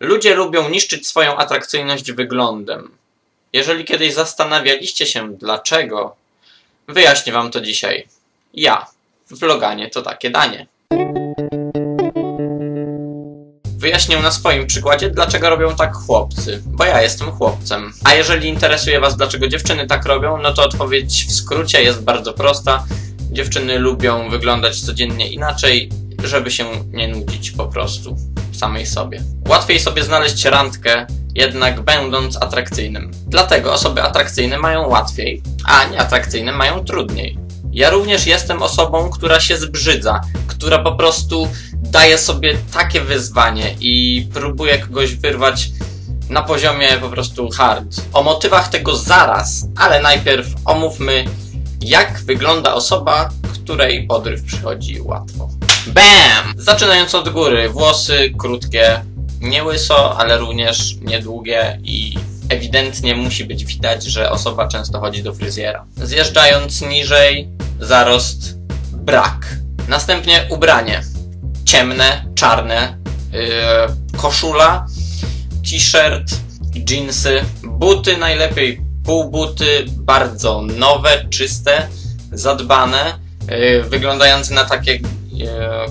Ludzie lubią niszczyć swoją atrakcyjność wyglądem. Jeżeli kiedyś zastanawialiście się dlaczego, wyjaśnię wam to dzisiaj. Ja. Vloganie to takie danie. Wyjaśnię na swoim przykładzie, dlaczego robią tak chłopcy, bo ja jestem chłopcem. A jeżeli interesuje was, dlaczego dziewczyny tak robią, no to odpowiedź w skrócie jest bardzo prosta. Dziewczyny lubią wyglądać codziennie inaczej, żeby się nie nudzić po prostu samej sobie. Łatwiej sobie znaleźć randkę, jednak będąc atrakcyjnym. Dlatego osoby atrakcyjne mają łatwiej, a nieatrakcyjne mają trudniej. Ja również jestem osobą, która się zbrzydza, która po prostu daje sobie takie wyzwanie i próbuje kogoś wyrwać na poziomie po prostu hard. O motywach tego zaraz, ale najpierw omówmy, jak wygląda osoba, której podryw przychodzi łatwo. BAM! Zaczynając od góry, włosy krótkie, nie łyso, ale również niedługie i ewidentnie musi być widać, że osoba często chodzi do fryzjera. Zjeżdżając niżej, zarost, brak. Następnie ubranie. Ciemne, czarne, yy, koszula, t-shirt, jeansy, buty najlepiej półbuty, bardzo nowe, czyste, zadbane, yy, wyglądające na takie,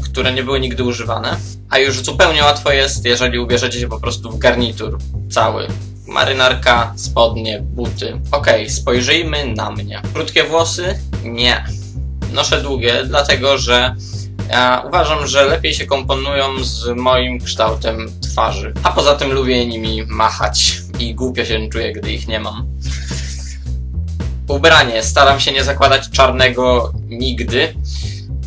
które nie były nigdy używane. A już zupełnie łatwo jest, jeżeli ubierzecie się po prostu w garnitur cały. Marynarka, spodnie, buty. Okej, okay, spojrzyjmy na mnie. Krótkie włosy? Nie. Noszę długie, dlatego że ja uważam, że lepiej się komponują z moim kształtem twarzy. A poza tym lubię nimi machać i głupio się czuję, gdy ich nie mam. Ubranie. Staram się nie zakładać czarnego nigdy,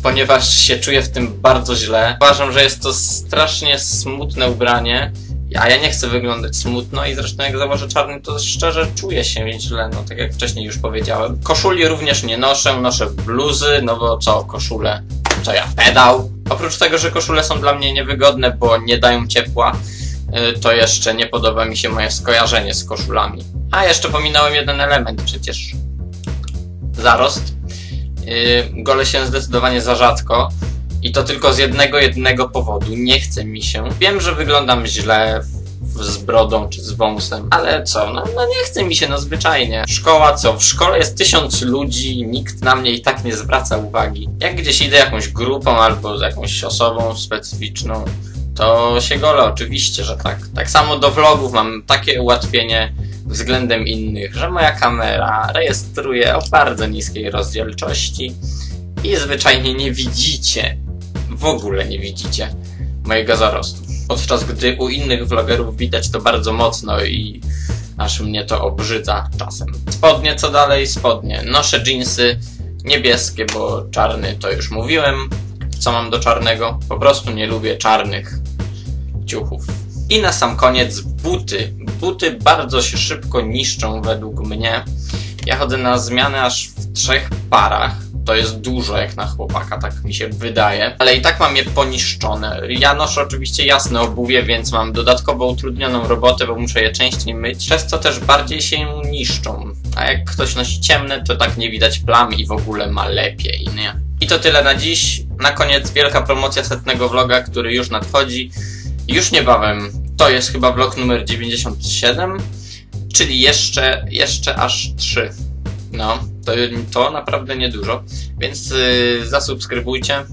ponieważ się czuję w tym bardzo źle. Uważam, że jest to strasznie smutne ubranie, a ja nie chcę wyglądać smutno i zresztą jak założę czarny, to szczerze czuję się źle, no tak jak wcześniej już powiedziałem. Koszuli również nie noszę, noszę bluzy, no bo co, koszule, co ja, pedał. Oprócz tego, że koszule są dla mnie niewygodne, bo nie dają ciepła, y, to jeszcze nie podoba mi się moje skojarzenie z koszulami. A jeszcze pominąłem jeden element przecież. Zarost. Yy, gole się zdecydowanie za rzadko. I to tylko z jednego, jednego powodu. Nie chce mi się. Wiem, że wyglądam źle z brodą czy z wąsem, ale co, no, no nie chce mi się, no zwyczajnie. Szkoła co? W szkole jest tysiąc ludzi, nikt na mnie i tak nie zwraca uwagi. Jak gdzieś idę jakąś grupą albo z jakąś osobą specyficzną, to się gole, oczywiście, że tak. Tak samo do vlogów mam takie ułatwienie względem innych, że moja kamera rejestruje o bardzo niskiej rozdzielczości i zwyczajnie nie widzicie, w ogóle nie widzicie mojego zarostu. Podczas gdy u innych vlogerów widać to bardzo mocno i aż mnie to obrzydza czasem. Spodnie, co dalej? Spodnie. Noszę jeansy niebieskie, bo czarny to już mówiłem. Co mam do czarnego? Po prostu nie lubię czarnych ciuchów. I na sam koniec buty. Buty bardzo się szybko niszczą według mnie. Ja chodzę na zmianę aż w trzech parach. To jest dużo jak na chłopaka, tak mi się wydaje. Ale i tak mam je poniszczone. Ja noszę oczywiście jasne obuwie, więc mam dodatkowo utrudnioną robotę, bo muszę je częściej myć, przez co też bardziej się niszczą. A jak ktoś nosi ciemne, to tak nie widać plam i w ogóle ma lepiej, nie? I to tyle na dziś. Na koniec wielka promocja setnego vloga, który już nadchodzi. Już niebawem. To jest chyba vlog numer 97, czyli jeszcze, jeszcze aż 3. No, to, to naprawdę niedużo, więc yy, zasubskrybujcie,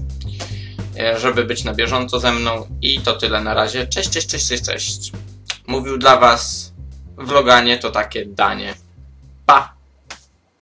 yy, żeby być na bieżąco ze mną i to tyle na razie. Cześć, cześć, cześć, cześć, cześć. Mówił dla was vloganie to takie danie.